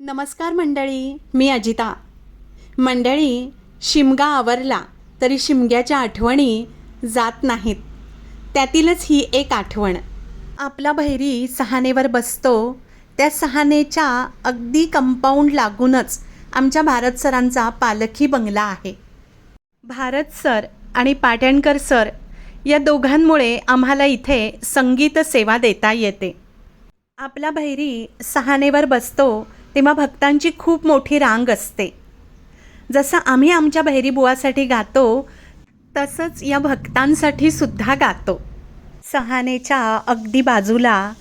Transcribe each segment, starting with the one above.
नमस्कार मंडळी मी अजिता. मंडळी शिमगा आवरला तरी शिमग्याच्या आठवणी जात नाहीत. त्यातीलच ही एक आठवण. आपला भैरी सहानेवर बसतो. त्या सहानेच्या अगदी कंपाऊंड लागूनच आमच्या भारत सरांचा पालखी बंगला आहे. भारत सर आणि पाटणकर सर या दोघांमुळे आम्हाला इथे संगीत सेवा देता येते. आपला भैरी सहानेवर बसतो तेव्हा भक्तांची खूप मोठी रांग असते. जसं आम्ही आमच्या बहिरीबुवासाठी बुवासाठी गातो तसंच या भक्तांसाठी सुद्धा गातो. सहानेच्या अगदी बाजूला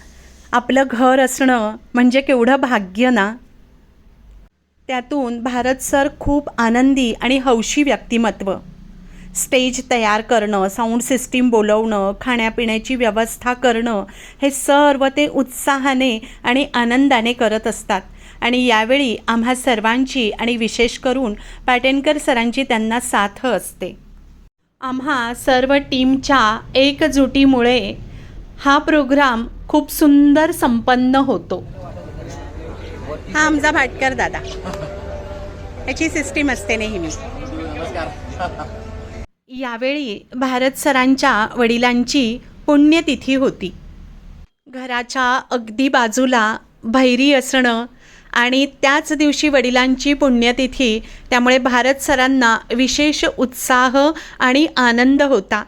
आपलं घर असणं म्हणजे केवढं भाग्य ना? त्यातून भारत सर खूप आनंदी आणि हौशी व्यक्तिमत्व. स्टेज तयार करणं साऊंड सिस्टीम बोलवणं खाण्यापिण्याची व्यवस्था करणं हे सर्व ते उत्साहाने आणि आनंदाने करत असतात. आणि यावेळी आम्हा सर्वांची आणि विशेष करून पाटेणकर सरांची त्यांना साथ असते. आम्हा सर्व टीमच्या एकजुटीमुळे हा प्रोग्राम खूप सुंदर संपन्न होतो. हा आमचा भाटकर दादा. याची सिस्टीम असते नेहमी. यावेळी भारत सरांच्या वडिलांची पुण्यतिथी होती. घराच्या अगदी बाजूला भैरी असणं आणि त्याच दिवशी वडिलांची पुण्यतिथी. त्यामुळे भारत सरांना विशेष उत्साह आणि आनंद होता.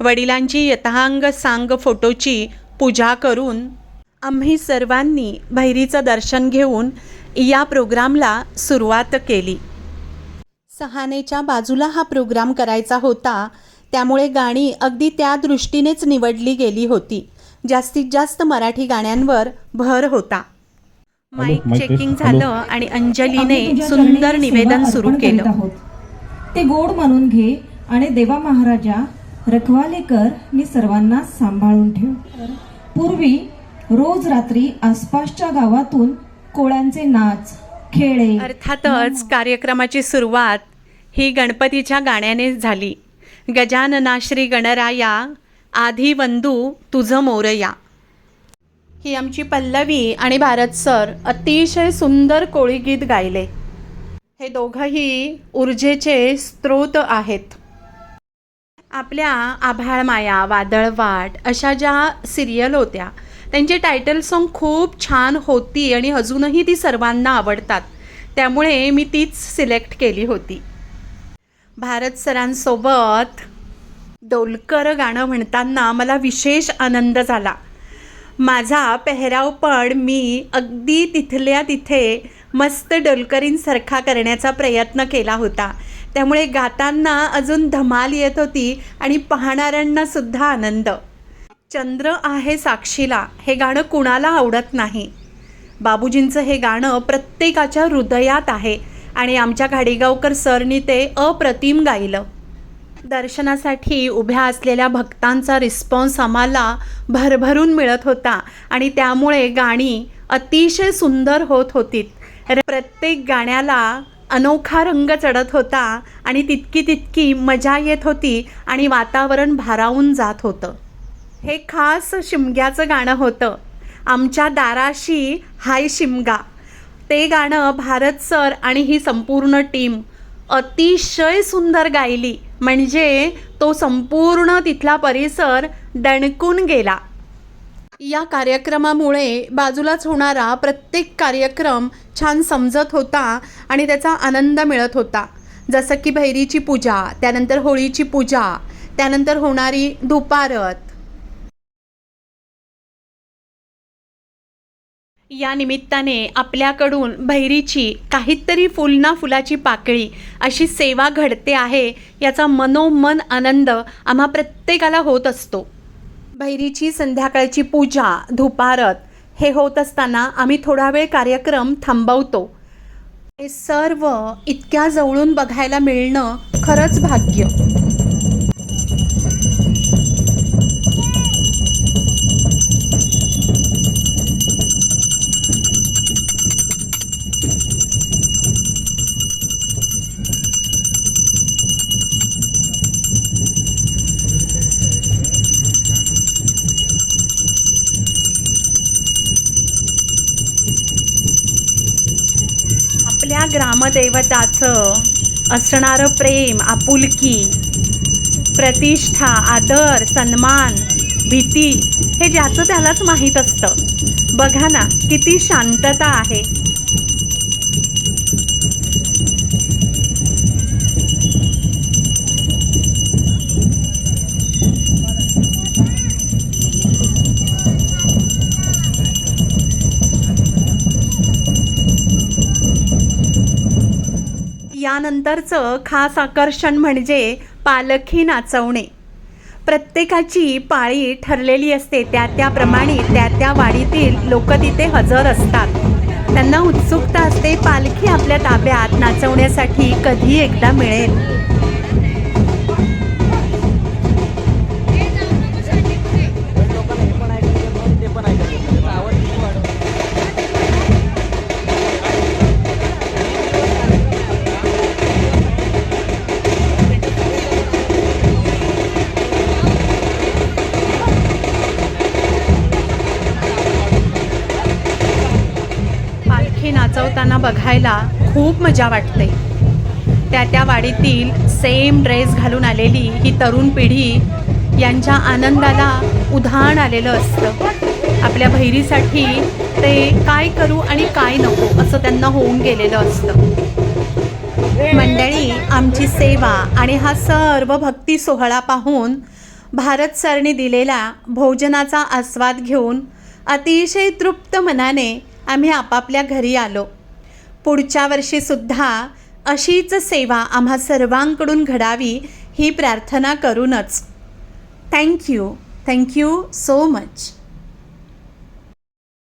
वडिलांची यथांग सांग फोटोची पूजा करून आम्ही सर्वांनी भैरीचं दर्शन घेऊन या प्रोग्रामला सुरुवात केली. सहानेच्या बाजूला हा प्रोग्राम करायचा होता. त्यामुळे गाणी अगदी त्या दृष्टीनेच निवडली गेली होती. जास्तीत जास्त मराठी गाण्यांवर भर होता. Mike checking. झालं आणि अंजलीने सुंदर निवेदन सुरू केलं. आहोत. ते गोड म्हणून घे आणि देवा महाराजा रखवाले कर मी सर्वांना सांभाळून ठेव. पूर्वी रोज रात्री आसपासच्या गावातून कोळ्यांचे नाच खेळे. अर्थातच कार्यक्रमाची सुरुवात ही गणपतीच्या गाण्याने झाली. गजानना श्री गणराया आधी वंदू तुझं मोरया. ही आमची पल्लवी आणि भारत सर अतिशय सुंदर कोळी गीत गायले. हे दोघंही ऊर्जेचे स्रोत आहेत. आपल्या आभाळ माया वादळवाट अशा ज्या सिरियल होत्या त्यांची टायटल सॉन्ग खूप छान होती आणि अजूनही ती सर्वांना आवडतात. त्यामुळे मी तीच सिलेक्ट केली होती. भारत सरांसोबत डोलकर गाणं म्हणताना मला विशेष आनंद झाला. माझा पेहराव पण मी अगदी तिथल्या तिथे मस्त डोलकरींसारखा करण्याचा प्रयत्न केला होता. त्यामुळे गाताना अजून धमाल येत होती आणि पाहणाऱ्यांना सुद्धा आनंद. चंद्र आहे साक्षीला हे गाणं कुणाला आवडत नाही? बाबूजींचं हे गाणं प्रत्येकाच्या हृदयात आहे आणि आमच्या घाडीगावकर सरनी ते अप्रतिम गायलं. दर्शनासाठी उभ्या असलेल्या भक्तांचा रिस्पॉन्स आम्हाला भरभरून मिळत होता. आणि त्यामुळे गाणी अतिशय सुंदर होत होती प्रत्येक गाण्याला अनोखा रंग चढत होता आणि तितकी तितकी मजा येत होती आणि वातावरण भारावून जात होतं. हे खास शिमग्याचं गाणं होतं. आमच्या दाराशी हाय शिमगा. ते गाणं भारत सर आणि ही संपूर्ण टीम अतिशय सुंदर गायली. म्हणजे तो संपूर्ण तिथला परिसर दणकून गेला. या कार्यक्रमामुळे बाजूलाच होणारा प्रत्येक कार्यक्रम छान समजत होता आणि त्याचा आनंद मिळत होता. जसं की भैरीची पूजा त्यानंतर होळीची पूजा त्यानंतर होणारी धुपारत या निमित्ताने आपल्याकडून भैरीची काहीतरी फुल ना फुलाची पाकळी अशी सेवा घडते आहे याचा मनोमन आनंद आम्हा प्रत्येकाला होत असतो. भैरीची संध्याकाळची पूजा धुपारत हे होत असताना आम्ही थोडा वेळ कार्यक्रम थांबवतो. हे सर्व इतक्या जवळून बघायला मिळणं खरंच भाग्य. आपल्या ग्रामदैवताचं असणारं प्रेम आपुलकी प्रतिष्ठा आदर सन्मान भीती हे ज्याचं त्यालाच माहीत असतं. बघा ना किती शांतता आहे. यानंतरचं खास आकर्षण म्हणजे पालखी नाचवणे. प्रत्येकाची पाळी ठरलेली असते. त्या त्याप्रमाणे त्या त्या वाडीतील लोक तिथे हजर असतात. त्यांना उत्सुकता असते पालखी आपल्या ताब्यात नाचवण्यासाठी कधी एकदा मिळेल. नाचवताना बघायला खूप मजा वाटते. त्या त्या वाडीतील सेम ड्रेस घालून आलेली ही तरुण पिढी यांच्या आनंदाला उधाण आलेलं असतं. आपल्या बहिरीसाठी ते काय करू आणि काय नको असं त्यांना होऊन गेलेलं असतं. मंडळी आमची सेवा आणि हा सर्व भक्ती सोहळा पाहून भारत सरने दिलेला भोजनाचा आस्वाद घेऊन अतिशय तृप्त मनाने आम्ही आपापल्या घरी आलो. पुढच्या वर्षीसुद्धा अशीच सेवा आम्हा सर्वांकडून घडावी ही प्रार्थना करूनच. Thank you thank you so much